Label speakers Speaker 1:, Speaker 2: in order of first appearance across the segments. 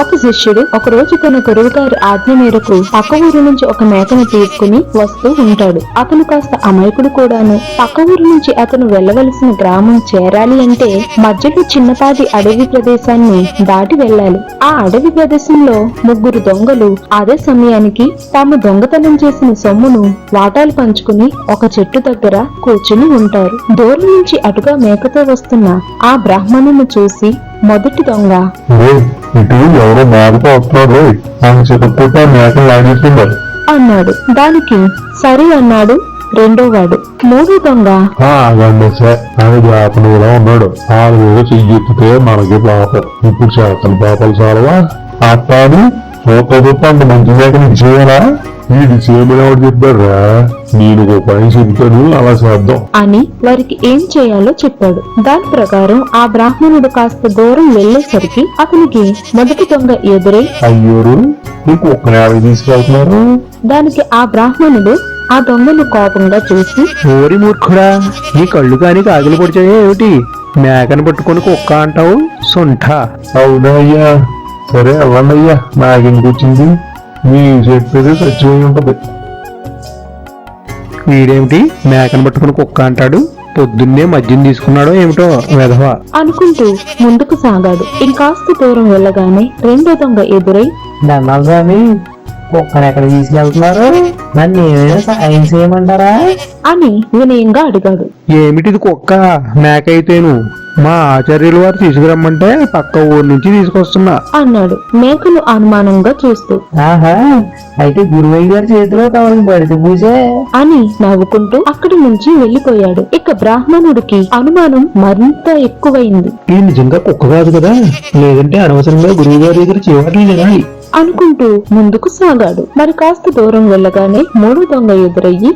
Speaker 1: ఒక శిష్యుడు ఒక రోజు తన గురువు గారి ఆజ్ఞ మేరకు పక్క ఊరు నుంచి ఒక మేకను తీసుకుని వస్తూ ఉంటాడు. అతను కాస్త అమాయకుడు కూడాను. పక్క ఊరు నుంచి అతను వెళ్ళవలసిన గ్రామం చేరాలి అంటే మధ్యలో చిన్నపాటి అడవి ప్రదేశాన్ని దాటి వెళ్ళాలి. ఆ అడవి ప్రదేశంలో ముగ్గురు దొంగలు అదే సమయానికి తాము దొంగతనం చేసిన సొమ్మును వాటాలు పంచుకుని ఒక చెట్టు దగ్గర కూర్చుని ఉంటారు. దూరం నుంచి అటుగా మేకతో వస్తున్న ఆ బ్రాహ్మణుని చూసి మొదటి దొంగ.
Speaker 2: ఇటు ఎవరో మేకతో రోయ్ ఆయన చితక్కుట మేకలు లాగేస్తున్నారు
Speaker 1: అన్నాడు. దానికి సరే అన్నాడు రెండో వాడు. మూడో దొంగ.
Speaker 2: ఆయన జాతనులా ఉన్నాడు. ఆరు మీద చెయ్యితే మనకి పాపం. ఇప్పుడు చేతన పాపాలు చాలవా? అట్టాను చూప అంత మంచి మేకని ఇచ్చేయాలా వీడి చేయమని చెప్పారా? నేను ఒక పని చెప్తాను అలా చేద్దాం.
Speaker 1: అని వారికి ఏం చేయాలో చెప్పాడు. దాని ప్రకారం ఆ బ్రాహ్మణుడు కాస్త దూరం వెళ్ళేసరికి అతనికి మొదటి దొంగ ఎదురై
Speaker 2: అయ్యోరు నీకు ఒక్క నేల తీసుకెళ్తున్నారు?
Speaker 1: దానికి ఆ బ్రాహ్మణుడు ఆ దొంగను కోపంగా చూసి
Speaker 3: ఓరి మూర్ఖుడా నీ కళ్ళు కాని కాగిలి పొడిచాయే ఏమిటి? మేకను పట్టుకొని కుక్క అంటావు సొంఠ.
Speaker 2: అవునా అయ్యా సరే అవ్వండి అయ్యా నాకెందుకు వచ్చింది. మీ చెప్పేది సత్యమై ఉంటది.
Speaker 3: వీడేమిటి? మేకను పట్టుకొని కుక్క అంటాడు. పొద్దున్నే మద్యం తీసుకున్నాడో ఏమిటో వెధవ.
Speaker 1: అనుకుంటూ ముందుకు సాగాడు. ఇంకాస్త దూరం వెళ్ళగానే రెండో దొంగ ఎదురై
Speaker 4: దండాలు స్వామి కుక్కను ఎక్కడ తీసుకెళ్తున్నారు? నన్ను ఏమైనా సాయం చేయమంటారా?
Speaker 1: అని వినయంగా అడిగాడు.
Speaker 3: ఏమిటిది కుక్క? మేక అయితేను మా ఆచార్యుల వారు తీసుకురమ్మంటే పక్క ఊరు నుంచి తీసుకొస్తున్నా.
Speaker 1: అన్నాడు. మేకను అనుమానంగా చూస్తూ.
Speaker 4: ఆహా అయితే గురువయ్య గారి చేతిలో కావాలి పడితే పూజే.
Speaker 1: అని నవ్వుకుంటూ అక్కడి నుంచి వెళ్ళిపోయాడు ఇక బ్రాహ్మణుడికి అనుమానం మరింత ఎక్కువైంది.
Speaker 3: ఇది నిజంగా కుక్క కాదు? కదా లేదంటే అనవసరంగా గురువు గారి దగ్గర తినాలి
Speaker 1: అనుకుంటూ ముందుకు సాగాడు. మరి కాస్త దూరం వెళ్ళగానే మూడో దొంగ ఎదురయ్యి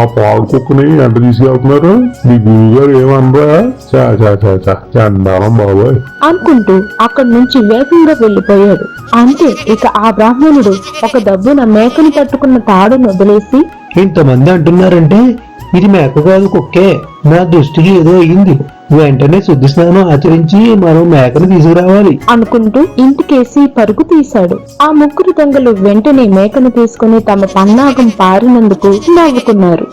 Speaker 2: ఆ పాడు కుక్కని ఎంత తీసుకెళ్తున్నారు మీ గురువు గారు ఏమనరా? చా చా చా చా చండాలం బాబోయ్.
Speaker 1: అనుకుంటూ అక్కడి నుంచి వేగంగా వెళ్ళిపోయాడు అంతే ఇక ఆ బ్రాహ్మణుడు ఒక దబ్బున మేకను పట్టుకున్న తాడును వదిలేసి
Speaker 3: ఇంతమంది అంటున్నారంటే ఇది మేక కాదు కుక్కే. నా దృష్టికి ఏదో అయింది వెంటనే శుద్ధి స్నానం ఆచరించి మనం మేకను తీసుకురావాలి.
Speaker 1: అనుకుంటూ ఇంటికేసి పరుగు తీశాడు. ఆ ముగ్గురు దొంగలు వెంటనే మేకను తీసుకుని తమ పన్నాగం పారినందుకు నవ్వుకున్నారు.